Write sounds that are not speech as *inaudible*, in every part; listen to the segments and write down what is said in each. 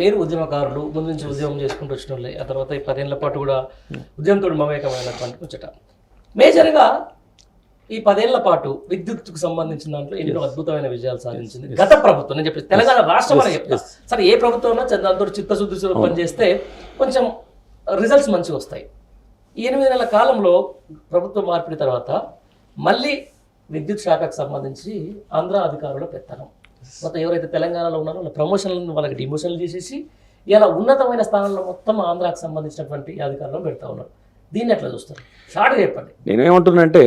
మీరు ఉద్యమకారులు ముందు నుంచి ఉద్యమం చేసుకుంటూ వచ్చిన వాళ్ళే. ఆ తర్వాత ఈ పదేళ్ళ పాటు కూడా ఉద్యమంతో మమేకమైనటువంటి ముచ్చట మేజర్గా ఈ పదేళ్ళ పాటు విద్యుత్కు సంబంధించిన దాంట్లో ఎన్నో అద్భుతమైన విజయాలు సాధించింది. గత ప్రభుత్వం నేను చెప్పేసి తెలంగాణ రాష్ట్రం అని చెప్తా. సరే ఏ ప్రభుత్వం దాంతో చిత్తశుద్ధితో పనిచేస్తే కొంచెం రిజల్ట్స్ మంచిగా వస్తాయి. ఈ ఎనిమిది నెలల కాలంలో ప్రభుత్వం మార్పిడి తర్వాత మళ్ళీ విద్యుత్ శాఖకు సంబంధించి ఆంధ్ర అధికారుల పెత్తనం. మొత్తం ఎవరైతే తెలంగాణలో ఉన్నారో వాళ్ళ ప్రమోషన్లను వాళ్ళకి డిమోషన్లు చేసేసి ఇలా ఉన్నతమైన స్థానంలో మొత్తం ఆంధ్రాకు సంబంధించినటువంటి అధికారులను పెడతా ఉన్నారు. దీన్ని ఎట్లా చూస్తారు? షార్ట్గా చెప్పండి. నేనేమంటున్నానంటే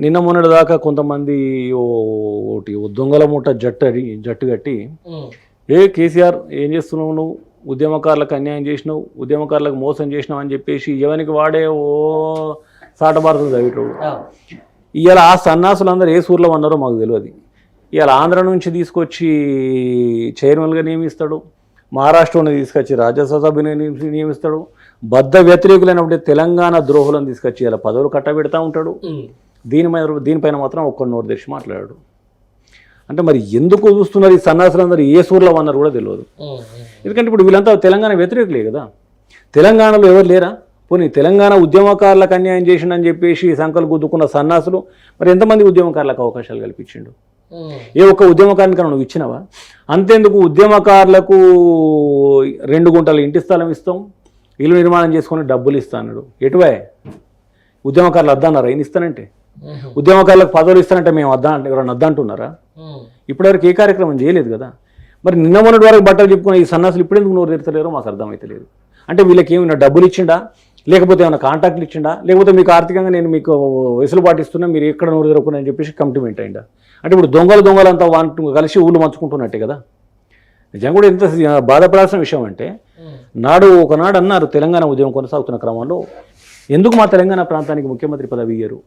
నిన్న మొన్నటి దాకా కొంతమంది ఒకటి దొంగల మూట జట్టు అడి జట్టు కట్టి ఏ కేసీఆర్ ఏం చేస్తున్నావు నువ్వు? ఉద్యమకారులకు అన్యాయం చేసినావు ఉద్యమకారులకు మోసం చేసినావు అని చెప్పేసి ఎవరికి వాడే ఓ సాటబారతం చదివేటోడు ఆ, ఇవాళ ఆ సన్నాసులందరూ ఏ సూర్లో ఉన్నారో మాకు తెలియదు. ఇవాళ ఆంధ్ర నుంచి తీసుకొచ్చి చైర్మన్గా నియమిస్తాడు మహారాష్ట్రను తీసుకొచ్చి రాజ్యసభని నియమి- నియమిస్తాడు బద్ద వ్యతిరేకులైనప్పుడు తెలంగాణ ద్రోహులను తీసుకొచ్చి ఇలా పదవులు కట్టబెడతా ఉంటాడు. దీని మీద దీనిపైన మాత్రం ఒక్క నోరు తెరిచి మాట్లాడాడు. అంటే మరి ఎందుకు చూస్తున్నారు ఈ సన్నాసులందరూ? ఏ సూర్లో ఉన్నారు కూడా తెలియదు. ఎందుకంటే ఇప్పుడు వీళ్ళంతా తెలంగాణ వ్యతిరేకులే కదా. తెలంగాణలో ఎవరు లేరా? పోనీ తెలంగాణ ఉద్యమకారులకు అన్యాయం చేసిండని చెప్పేసి సంకలు గుద్దుకున్న సన్నాసులు మరి ఎంతమంది ఉద్యమకారులకు అవకాశాలు కల్పించిండు? ఏ ఒక్క ఉద్యమకారుని కన్నా నువ్వు ఇచ్చినావా? అంతేందుకు ఉద్యమకారులకు రెండు గుంటల ఇంటి స్థలం ఇస్తాం ఇల్లు నిర్మాణం చేసుకొని డబ్బులు ఇస్తా అన్నాడు. ఎటువే ఉద్యమకారులు అద్దన్నారా ఈయన ఇస్తానంటే. ఉద్యమకారులకు పదవులు ఇస్తానంటే మేము వద్దా అంటే ఎవరైనా వద్దంటున్నారా ఉమ్. ఇప్పటివరకు ఏ కార్యక్రమం చేయలేదు కదా. మరి నిన్న మొన్నటి వరకు బట్టలు చెప్పుకున్న ఈ సన్నాసులు ఇప్పుడెందుకు నోరు తెరతలేరో మాకు అర్థమైతలేదు. అంటే వీళ్ళకి ఏమైనా డబ్బులు ఇచ్చిండా? లేకపోతే ఏమైనా కాంటాక్ట్లు ఇచ్చిండా? లేకపోతే మీకు ఆర్థికంగా నేను మీకు వెసులుబాటు ఇస్తున్నా మీరు ఎక్కడ నోరు తెరవకుండా అని చెప్పేసి కమిట్మెంట్ అయిందా? అంటే ఇప్పుడు దొంగలు దొంగలంతా వాంటు కలిసి ఊళ్ళు మంచుకుంటున్నట్టే కదా? నిజంగా కూడా ఎంత బాధపడాల్సిన విషయం అంటే. నాడు ఒకనాడు అన్నారు తెలంగాణ ఉద్యమం కొనసాగుతున్న క్రమంలో ఎందుకు మా తెలంగాణ ప్రాంతానికి ముఖ్యమంత్రి పదవి ఇయ్యరు?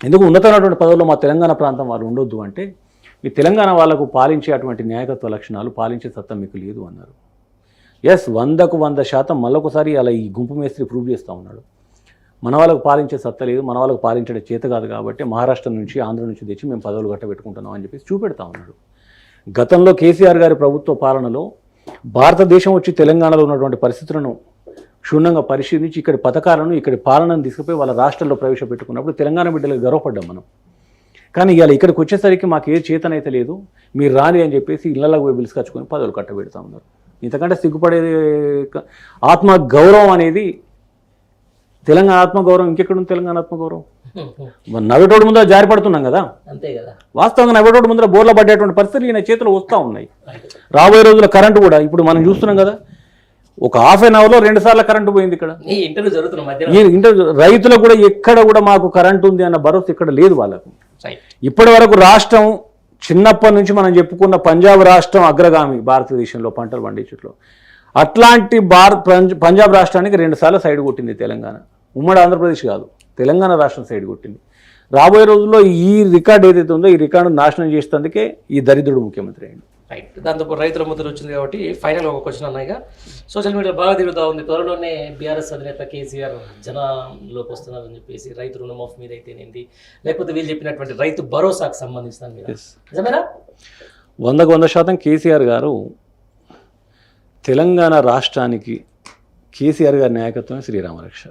ఎందుకు ఉన్నతమైనటువంటి పదవుల్లో మా తెలంగాణ ప్రాంతం వాళ్ళు ఉండొద్దు అంటే మీ తెలంగాణ వాళ్ళకు పాలించే అటువంటి న్యాయకత్వ లక్షణాలు పాలించే సత్తా మీకు లేదు అన్నారు. ఎస్ వందకు వంద శాతం మళ్ళొకసారి అలా ఈ గుంపు మేస్త్రి ప్రూవ్ చేస్తూ ఉన్నాడు. మన వాళ్ళకు పాలించే సత్తా లేదు మన వాళ్ళకు పాలించడం చేత కాదు కాబట్టి మహారాష్ట్ర నుంచి ఆంధ్ర నుంచి తెచ్చి మేము పదవులు కట్టబెట్టుకుంటున్నాం అని చెప్పేసి చూపెడతా ఉన్నాడు. గతంలో కేసీఆర్ గారి ప్రభుత్వ పాలనలో భారతదేశం వచ్చి తెలంగాణలో ఉన్నటువంటి పరిస్థితులను క్షుణ్ణంగా పరిశీలించి ఇక్కడి పథకాలను ఇక్కడి పాలనను తీసుకుపోయి వాళ్ళ రాష్ట్రంలో ప్రవేశపెట్టుకున్నప్పుడు తెలంగాణ బిడ్డలకు గర్వపడ్డాం మనం. కానీ ఇవాళ ఇక్కడికి వచ్చేసరికి మాకు ఏ చేతనైతే లేదు మీరు రాని అని చెప్పేసి ఇళ్ళలో పోయి పిలుచుకొచ్చుకొని పదవులు కట్టబెడతా ఉన్నారు. ఇంతకంటే సిగ్గుపడేది ఆత్మ గౌరవం అనేది తెలంగాణ ఆత్మగౌరవం ఇంకెక్కడ తెలంగాణ ఆత్మగౌరవం? *laughs* నవ్వేటోడు ముందర జారి పడుతున్నాం కదా. అంతే కదా. వాస్తవంగా నవ్వేటోడు ముందర బోర్ల పడేటువంటి పరిస్థితులు ఈయన చేతిలో వస్తూ ఉన్నాయి. రాబోయే రోజుల కరెంటు కూడా ఇప్పుడు మనం చూస్తున్నాం కదా ఒక హాఫ్ అన్ అవర్లో రెండు సార్లు కరెంటు పోయింది ఇక్కడ. ఇంటర్వ్యూ రైతులకు కూడా ఎక్కడ కూడా మాకు కరెంటు ఉంది అన్న భరోసా ఇక్కడ లేదు వాళ్ళకు. ఇప్పటి వరకు రాష్ట్రం చిన్నప్పటి నుంచి మనం చెప్పుకున్న పంజాబ్ రాష్ట్రం అగ్రగామి భారతదేశంలో పంటలు పండించట్లో. అట్లాంటి భారత్ పంజాబ్ రాష్ట్రానికి రెండుసార్లు సైడ్ కొట్టింది తెలంగాణ. ఉమ్మడి ఆంధ్రప్రదేశ్ కాదు తెలంగాణ రాష్ట్రం సైడ్ కొట్టింది. రాబోయే రోజుల్లో ఈ రికార్డ్ ఏదైతే ఉందో ఈ రికార్డు నాశనం చేసేందుకే ఈ దరిద్రుడు ముఖ్యమంత్రి అయింది రైట్ దాంతో రైతుల ముద్ర వచ్చింది కాబట్టి ఫైనల్ ఒక క్వశ్చన్ అన్నాయిగా. సోషల్ మీడియా బాగా తిరుగుతూ ఉంది. త్వరలోనే బీఆర్ఎస్ అధినేత కేసీఆర్ జనంలోకి వస్తున్నారని చెప్పేసి రైతు రుణమాఫీ మీద అయితేనేంది లేకపోతే వీళ్ళు చెప్పినటువంటి రైతు భరోసాకు సంబంధించిన మీద? నిజమేనా? వందకు వంద శాతం కేసీఆర్ గారు తెలంగాణ రాష్ట్రానికి కేసీఆర్ గారి నాయకత్వమే శ్రీరామరక్ష.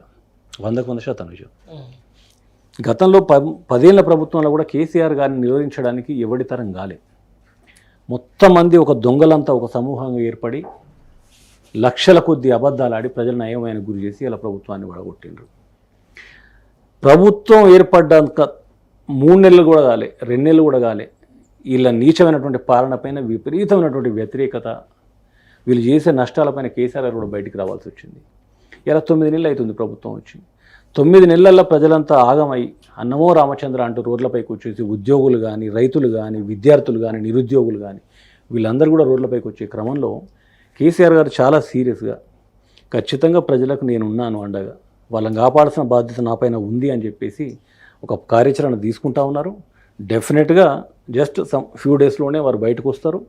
వందకు వంద శాతం ఉమ్, గతంలో ప పదేళ్ళ ప్రభుత్వంలో కూడా కేసీఆర్ గారిని నిరోధించడానికి ఎవడి తరం కాలే. మొత్తం మంది ఒక దొంగలంతా ఒక సమూహంగా ఏర్పడి లక్షల కొద్ది అబద్ధాలు ఆడి ప్రజల నయమైన గురి చేసి ఇలా ప్రభుత్వాన్ని వడగొట్టిండ్రు. ప్రభుత్వం ఏర్పడ్డాక మూడు నెలలు కూడా కాలే రెండు నెలలు కూడా కాలే. వీళ్ళ నీచమైనటువంటి పాలన పైన విపరీతమైనటువంటి వ్యతిరేకత వీళ్ళు చేసే నష్టాలపైన కేసీఆర్ గారు కూడా బయటికి రావాల్సి వచ్చింది. ఇలా తొమ్మిది నెలలు అవుతుంది ప్రభుత్వం వచ్చి తొమ్మిది నెలల్లో ప్రజలంతా ఆగమై అన్నమో రామచంద్ర అంటూ రోడ్లపైకి వచ్చేసి ఉద్యోగులు కానీ రైతులు కానీ విద్యార్థులు కానీ నిరుద్యోగులు కానీ వీళ్ళందరూ కూడా రోడ్లపైకి వచ్చే క్రమంలో కేసీఆర్ గారు చాలా సీరియస్గా ఖచ్చితంగా ప్రజలకు నేను ఉన్నాను అండగా వాళ్ళని కాపాడాల్సిన బాధ్యత నాపైన ఉంది అని చెప్పేసి ఒక కార్యాచరణ తీసుకుంటా ఉన్నారు. డెఫినెట్గా జస్ట్ సమ్ ఫ్యూ డేస్లోనే వారు బయటకు వస్తారు.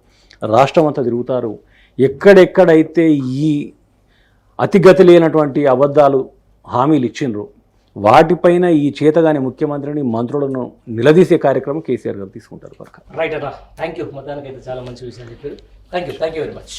రాష్ట్రం అంతా తిరుగుతారు. ఎక్కడెక్కడైతే ఈ అతిగతి లేనటువంటి అబద్ధాలు హామీలు ఇచ్చిండ్రు వాటిపైన ఈ చేతగాని ముఖ్యమంత్రిని మంత్రులను నిలదీసే కార్యక్రమం కేసీఆర్ గారు తీసుకుంటారు. పక్క రైట్ అన్న. థ్యాంక్ యూ మొత్తానికి అయితే చాలా మంచి విషయం చెప్పారు. Thank you thank you very much